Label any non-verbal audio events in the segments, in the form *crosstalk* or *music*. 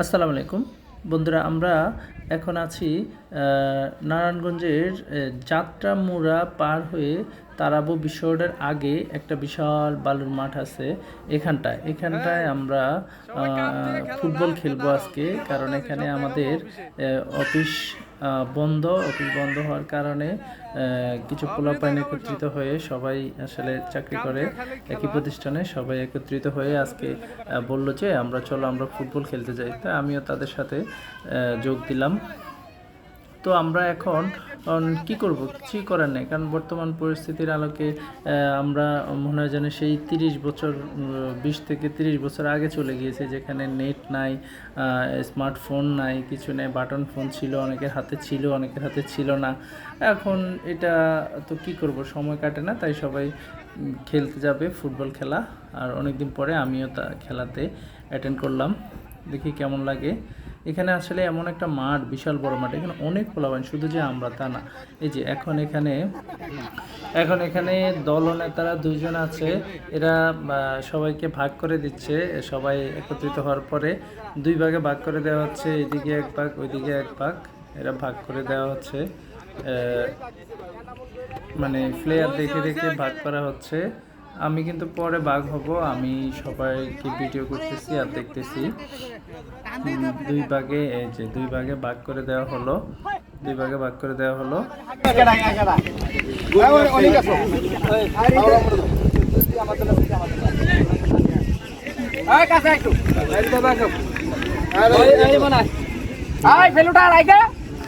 আসসালামু আলাইকুম। বন্ধুরা আমরা এখন আছি নারায়ণগঞ্জের যাত্রা মোড়া পার হয়ে তারাবো বিশ্বরোডের আগে একটা বিশাল বালুর মাঠ আছে এখানটায়। এখানটায় আমরা ফুটবল খেলব আজকে কারণ এখানে আমাদের অফিস বন্ধ, অফিস বন্ধ হওয়ার কারণে কিছু পোলাপাইন একত্রিত হয়ে সবাই আসলে চাকরি করে একই প্রতিষ্ঠানে সবাই একত্রিত হয়ে আজকে বলল যে আমরা চলো আমরা ফুটবল খেলতে যাই। তা আমিও তাদের সাথে যোগ দিলাম। তো আমরা এখন কি করব? কিছুই করার নেই। কারণ বর্তমান পরিস্থিতির আলোকে আমরা মনে হয় যেন সেই তিরিশ বছর বিশ থেকে তিরিশ বছর আগে চলে গিয়েছে, যেখানে নেট নাই স্মার্টফোন নাই, কিছু নেই, বাটন ফোন ছিল, অনেকের হাতে ছিল, অনেকের হাতে ছিল না। এখন এটা তো কি করব? সময় কাটে না, তাই সবাই খেলতে যাবে, ফুটবল খেলা। আর অনেকদিন পরে আমিও তা খেলাতে অ্যাটেন্ড করলাম। দেখি কেমন লাগে। এখানে আসলে এমন একটা মাঠ, বিশাল বড় মাঠ, এখানে অনেক পোলাবান শুধু যে আমরা তা না। এই যে এখন এখানে এখন এখানে দল নেতারা দুইজন আছে, এরা সবাইকে ভাগ করে দিচ্ছে, সবাই একত্রিত হওয়ার পরে দুই ভাগে ভাগ করে দেওয়া হচ্ছে, এদিকে এক ভাগ, ওইদিকে এক ভাগ, এরা ভাগ করে দেওয়া হচ্ছে মানে প্লেয়ার দেখে দেখে ভাগ করা হচ্ছে। আমি কিন্তু পরে বাঘ হব আমি সবাইকে ভিডিও করতেছি আর দেখতেছি দুই ভাগে এই যে দুই ভাগে ভাগ করে দেওয়া হলো দুই ভাগে ভাগ করে দেওয়া হলো কল মারো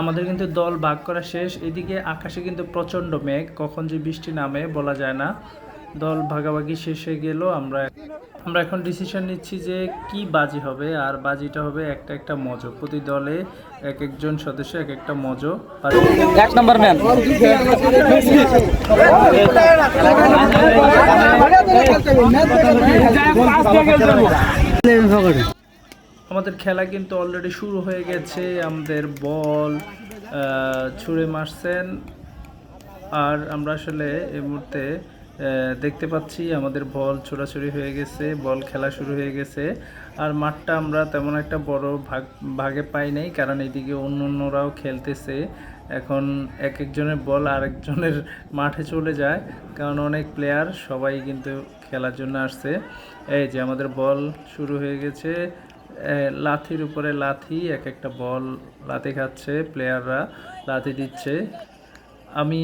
আমাদের কিন্তু দল ভাগ করা শেষ। এদিকে আকাশে কিন্তু প্রচণ্ড মেঘ কখন যে বৃষ্টি নামে বলা যায় না। দল ভাগাভাগি শেষ হয়ে গেল আমরা আমরা এখন ডিসিশন নিচ্ছি যে কি বাজি হবে আর বাজিটা হবে একটা একটা মজো। প্রতি দলে এক একজন সদস্য এক একটা মজো। এক নম্বর ম্যান আমাদের খেলা কিন্তু অলরেডি শুরু হয়ে গেছে, আমাদের বল ছুঁড়ে মারছেন। আর আমরা আসলে এই মুহূর্তে দেখতে পাচ্ছি আমাদের বল ছোড়াছুড়ি হয়ে গেছে, বল খেলা শুরু হয়ে গেছে। আর মাঠটা আমরা তেমন একটা বড় ভাগ, ভাগে পাই নাই, কারণ এইদিকে অন্য অন্যরাও খেলতেছে। এখন এক একজনের বল আরেকজনের *laughs* মাঠে চলে যায়, কারণ অনেক প্লেয়ার সবাই কিন্তু খেলার জন্য আসছে। এই যে আমাদের বল শুরু হয়ে গেছে লাথির উপরে লাথি, এক একটা বল লাথি খাচ্ছে প্লেয়াররা লাথি দিচ্ছে। আমি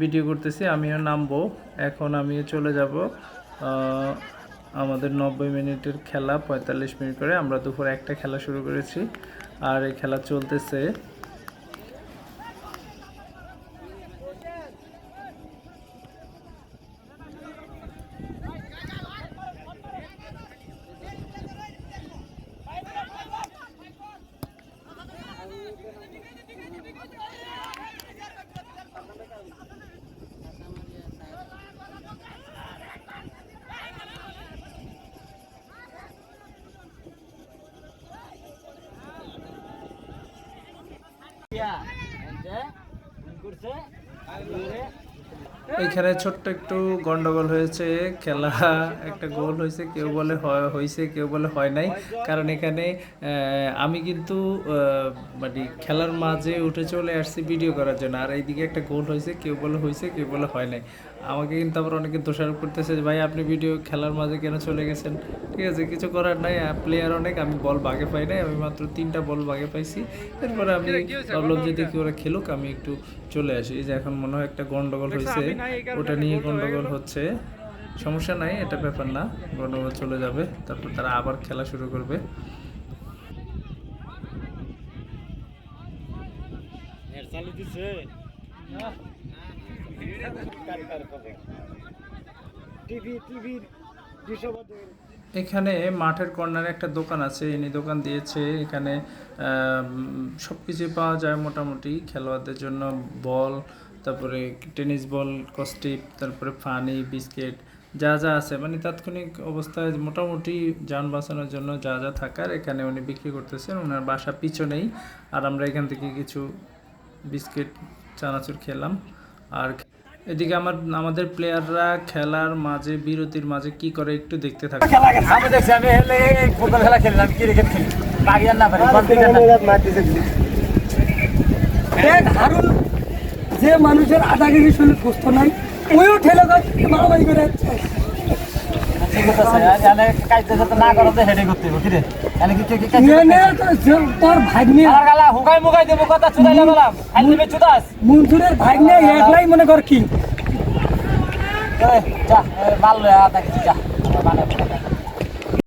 ভিডিও করতেছি, আমিও নামবো। এখন আমিও চলে যাব আমাদের নব্বই মিনিটের খেলা, পঁয়তাল্লিশ মিনিট করে আমরা দুপুর একটা খেলা শুরু করেছি। আর এই খেলা চলতেছে રૂપિયા అంటే ఇంకొకటి এখানে ছোট্ট একটু গন্ডগোল হয়েছে খেলা একটা গোল হয়েছে কেউ বলে হয়- হয়েছে কেউ বলে হয় নাই। কারণ এখানে আমি কিন্তু মানে খেলার মাঝে উঠে চলে আসছি ভিডিও করার জন্য। আর এইদিকে একটা গোল হয়েছে কেউ বলে হয়েছে কেউ বলে হয় নাই। আমাকে কিন্তু আবার অনেকে দোষারোপ করতেছে ভাই আপনি ভিডিও খেলার মাঝে কেন চলে গেছেন? ঠিক আছে কিছু করার নাই। প্লেয়ার অনেক আমি বল বাগে পাই নাই। আমি মাত্র তিনটা বল বাগে পাইছি। এরপরে আমি ভাবলাম যে দেখি ওরা খেলুক আমি একটু চলে আসি। এই যে এখন মনে হয় একটা গন্ডগোল হয়েছে। ওটা নিয়ে গন্ডগোল হচ্ছে। সমস্যা নাই এটা ব্যাপার না। গন্ডগোল চলে যাবে তারপর তারা আবার খেলা শুরু করবে। এখানে মাঠের কর্নারে একটা দোকান আছে ইনি দোকান দিয়েছে। এখানে সব কিছুই পাওয়া যায় মোটামুটি। খেলোয়াড়দের জন্য বল তারপরে টেনিস বল কস্টিপ তারপরে ফানি বিস্কিট যা যা আছে। মানে তাৎক্ষণিক অবস্থায় মোটামুটি যান বাঁচানোর জন্য যা যা থাকার এখানে উনি বিক্রি করতেছেন। ওনার বাসা পিছনেই। আর আমরা এখান থেকে কিছু বিস্কিট চানাচুর খেলাম। আর এদিকে আমার আমাদের প্লেয়াররা খেলার মাঝে বিরতির মাঝে কি করে একটু দেখতে থাকুন। আমি দেখছি আমি হেলে ফুটবল খেলা খেলি আমি ক্রিকেট খেলি। না পারি হারুন যে মানুষের আধা কেজি শরীর সুস্থ নাই ওইও ঠেলে মারামারি করে যাচ্ছে। কি মনসুরের ভাগ্নে একলাই মনে কর মাল লয়ে